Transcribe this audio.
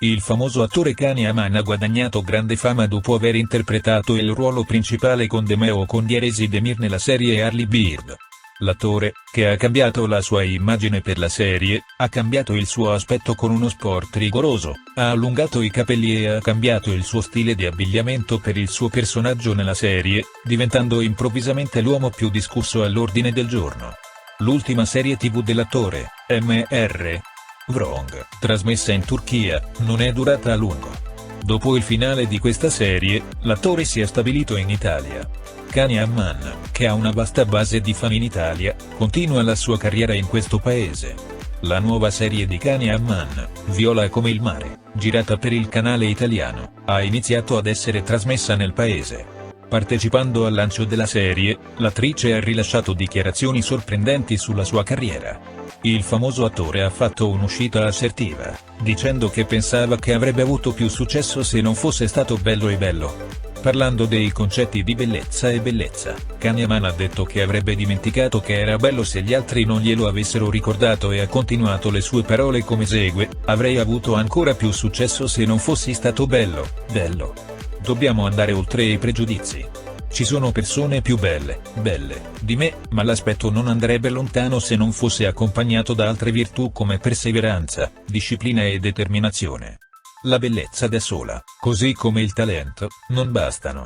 Il famoso attore Kanye Aman ha guadagnato grande fama dopo aver interpretato il ruolo principale con Demeo con Dieresi Demir nella serie Harley Beard. L'attore, che ha cambiato la sua immagine per la serie, ha cambiato il suo aspetto con uno sport rigoroso, ha allungato i capelli e ha cambiato il suo stile di abbigliamento per il suo personaggio nella serie, diventando improvvisamente l'uomo più discusso all'ordine del giorno. L'ultima serie tv dell'attore, Mr. Wrong, trasmessa in Turchia, non è durata a lungo. Dopo il finale di questa serie, l'attore si è stabilito in Italia. Kanye Amman, che ha una vasta base di fan in Italia, continua la sua carriera in questo paese. La nuova serie di Kanye Amman, Viola come il mare, girata per il canale italiano, ha iniziato ad essere trasmessa nel paese. Partecipando al lancio della serie, l'attrice ha rilasciato dichiarazioni sorprendenti sulla sua carriera. Il famoso attore ha fatto un'uscita assertiva, dicendo che pensava che avrebbe avuto più successo se non fosse stato bello e bello. Parlando dei concetti di bellezza e bellezza, Kanyaman ha detto che avrebbe dimenticato che era bello se gli altri non glielo avessero ricordato e ha continuato le sue parole come segue, avrei avuto ancora più successo se non fossi stato bello, bello. Dobbiamo andare oltre i pregiudizi. Ci sono persone più belle, belle, di me, ma l'aspetto non andrebbe lontano se non fosse accompagnato da altre virtù come perseveranza, disciplina e determinazione. La bellezza da sola, così come il talento, non bastano.